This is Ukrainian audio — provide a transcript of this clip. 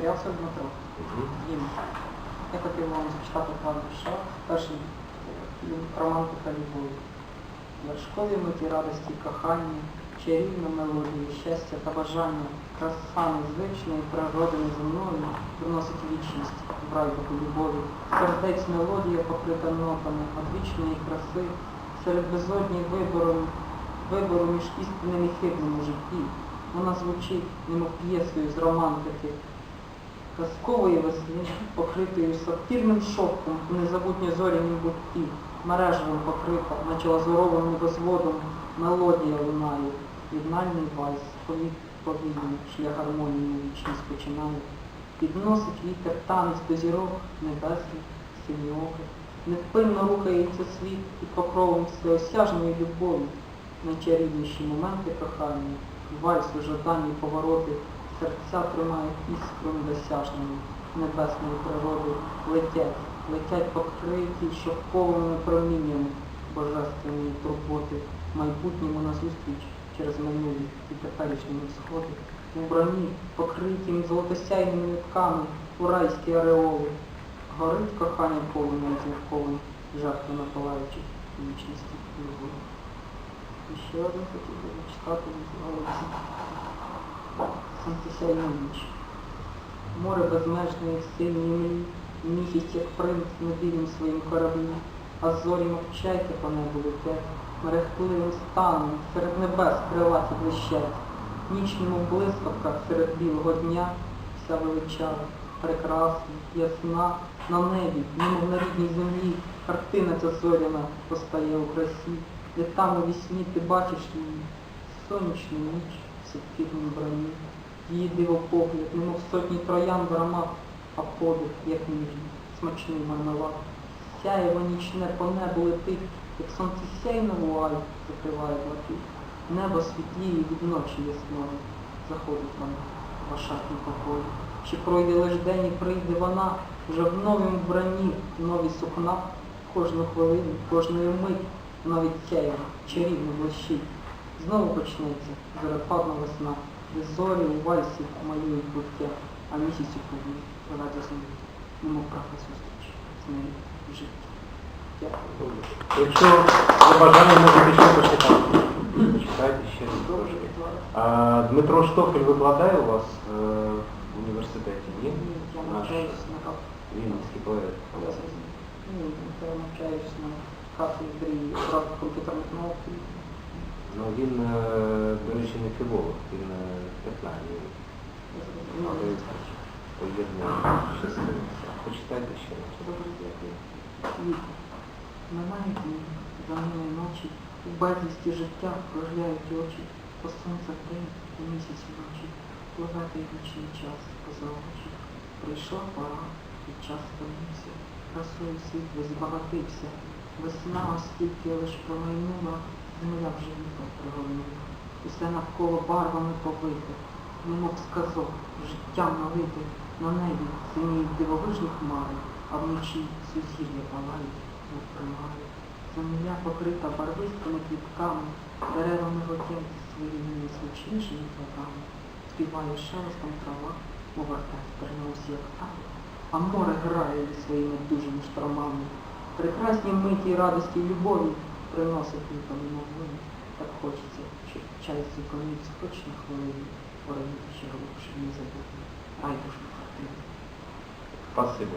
Брявцев Дмитро. Їм. Я хотів вам зачитати правду, що перший е, роман про любов. Вершкові миті радості, кохання, чарівна мелодія, щастя та бажання, краса незвичної природи неземної приносить вічність в райдуху любові. Сердець мелодія покрита нотами, одвічної краси, серед безодні вибору, вибору між істинним і хибним у житті. Вона звучить, немов п'єсою з романтики, казкової весни, покритою сапфірним шовком в незабутньо зорянім бутті, мережевим покрита, наче лазуровим небозводом, мелодія лунає, єднальний вальс, повік повільний, шлях гармонії на вічність починає. Підносить вітер танець до зірок небесних, синьоки, невпинно рухається світ під покровом всеосяжної любові, найчарівніші моменти кохання, вальсу, жадані повороти, серця тримають іскру недосяжною небесної природи, летять, летять покриті шовковими проміннями божественної турботи, майбутньому назустріч через минулі і теперішні сходи, у броні, покритім золотосяйними нитками у райські ареоли, горить кохання полум'ям зірковим, жертви напалаючи вічності любові. І ще один хотів би зачитати називається Сонцесяйна ніч. Море безмежної синьої мрій, місяць, як принц на білім своїм кораблі, а зорі мовчайки по небу летять, мерехтливим станом серед небес крилаті блищать, ніч немов блискавка серед білого дня, вся величава, прекрасна, ясна, на небі, немов на рідній землі, картина ця зоряна постає у красі, де там у вісні ти бачиш її, сонячну ніч в сапфірній броні, її дивопогляд, немов сотні троян в аромат, а подих, як ніжний, смачний мармелад. Сяєво нічне по небу летить, як сонце сяйна вуаль закриває блакит. Небо світліє від ночі ясної, заходить вона в ашатні покої. Чи пройде лиш день і прийде вона вже в новім вбранні, в новій сукна, кожну хвилину, кожної мить, навіть сяєво, чарівно блищить. Знову почнеться зарепадна весна, зорі у вальсі малюють буття, а місяць у повні радісно немов правда зустріч з нею в житті. Дякую. Якщо за бажанням можете ще почитати. Читайте ще трошки. А Дмитро Штофель викладає у вас е, в університеті, ні? Ні, Я навчаюсь на кафедрі. Вінницький поет. Ні, я навчаюсь на кафедрі прав комп'ютерних наук. Ну він, е, до речі, не філолог, він е. Ну, Але поєднує щасливо. Почитайте ще раз. Добре, дякую. Віки. Немає дні, за мною ночі, у безвісті життя кружляють очі, по сонце день, по місяць вночі, пливати вічний час поза очі. Прийшла пора, і час спинився, красою світ весь збагатився. Весна оскільки лиш промайнула, земля вже літо приголила. Усе навколо барвами повите, немов сказок, життям налите, на небі синіють дивовижні хмари, а вночі сузір'я палають, мов примари. Земля покрита барвистими квітками, деревами готять своїми незвичнішими плодами. Співає шелестом трава, повертать приносі, як там, а море грає зі своїми дужими штормами. Прекрасні миті радості любові приносить нікому новини, Так хочеться, час зупинився хоч на хвилину, поранити ще глибше не забути. Райдушну картину. Спасибо.